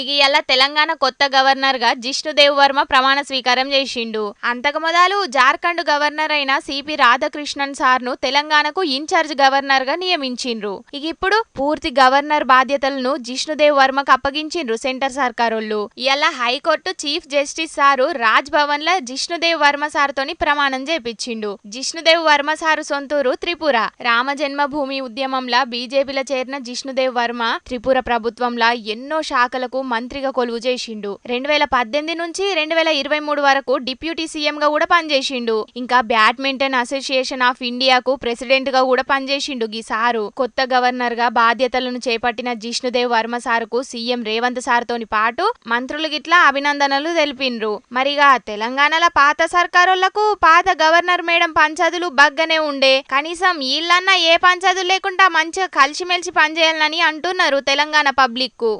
ఇక ఇలా తెలంగాణ కొత్త గవర్నర్గా జిష్ణుదేవ్ వర్మ ప్రమాణ స్వీకారం చేసిండు. అంతకు మొదలు జార్ఖండ్ గవర్నర్ అయిన సిపి రాధాకృష్ణన్ సార్ను తెలంగాణకు ఇన్ఛార్జ్ గవర్నర్గా నియమించిండ్రు. ఇక ఇప్పుడు పూర్తి గవర్నర్ బాధ్యతలను జిష్ణుదేవ్ వర్మకు అప్పగించిండ్రు సెంటర్ సర్కారోళ్ళు. ఇలా high court chief justice sir Raj Bhavan ల జిష్ణుదేవ్ వర్మ సార్ తోని ప్రమాణం చేపించిండు జిష్ణుదేవ్ వర్మ సారు సొంతూరు త్రిపుర. రామ జన్మభూమి ఉద్యమంలా బీజేపీలో చేరిన జిష్ణుదేవ్ వర్మ త్రిపుర ప్రభుత్వంలా ఎన్నో శాఖలకు మంత్రిగా కొలువు చేసిండు. రెండు వేల పద్దెనిమిది నుంచి రెండు వేల ఇరవై మూడు వరకు డిప్యూటీ సీఎం గా కూడా పనిచేసిండు. ఇంకా బ్యాడ్మింటన్ అసోసియేషన్ ఆఫ్ ఇండియాకు ప్రెసిడెంట్గా కూడా పనిచేసిండు గీ సారు. కొత్త గవర్నర్గా బాధ్యతలను చేపట్టిన జిష్ణుదేవ్ వర్మ సారుకు సీఎం రేవంత్ సార్ తోని పాటు మంత్రులు గిట్లా అభినందనలు తెలిపిండ్రు. మరిగా తెలంగాణలో పాత సర్కారోళ్ళకు పాత గవర్నర్ మేడం పంచాదులు బగ్గనే ఉండే. కనీసం వీళ్ళన్నా ఏ పంచాదులు లేకుండా మంచిగా కలిసిమెలిసి పనిచేయాలని అంటున్నారు తెలంగాణ పబ్లిక్కు